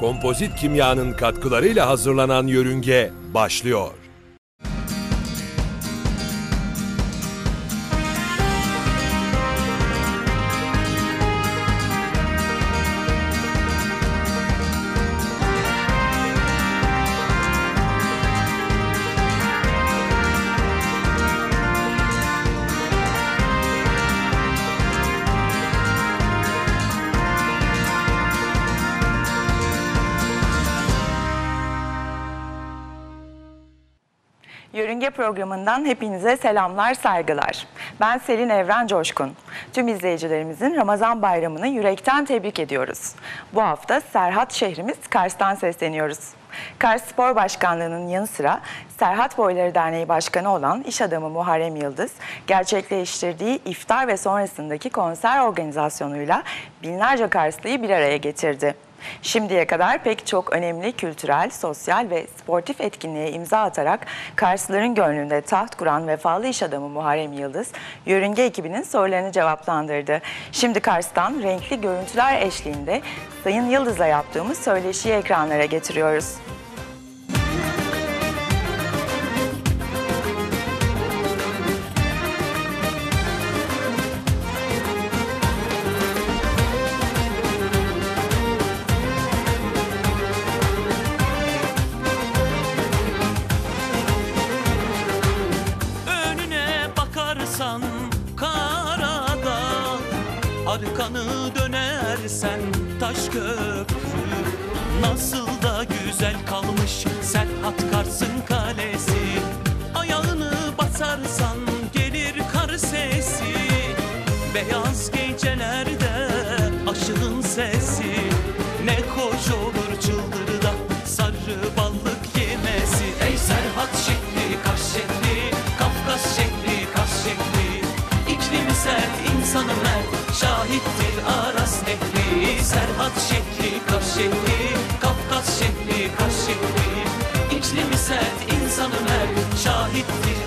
kompozit kimyanın katkılarıyla hazırlanan yörünge başlıyor. Yörünge programından hepinize selamlar, saygılar. Ben Selin Evren Coşkun. Tüm izleyicilerimizin Ramazan bayramını yürekten tebrik ediyoruz. Bu hafta Serhat şehrimiz Kars'tan sesleniyoruz. Kars Spor Başkanlığı'nın yanı sıra Serhat Boyları Derneği Başkanı olan iş adamı Muharrem Yıldız, gerçekleştirdiği iftar ve sonrasındaki konser organizasyonuyla binlerce Karslıyı bir araya getirdi. Şimdiye kadar pek çok önemli kültürel, sosyal ve sportif etkinliğe imza atarak Karslıların gönlünde taht kuran vefalı iş adamı Muharrem Yıldız, yörünge ekibinin sorularını cevaplandırdı. Şimdi Kars'tan renkli görüntüler eşliğinde Sayın Yıldız'la yaptığımız söyleşiyi ekranlara getiriyoruz. Karada. Arkanı dönersen taş köprü. Nasıl da güzel kalmış Serhat Kars'ın kalesi. Ayağını basarsan gelir kar sesi. Beyaz gecelerde aşığın sesi insanı mert, şahittir. Aras ehli Serhat şekli, kaş şekli, Kafkas şekli, kaş şekli İklimi sert, insanı mert, şahittir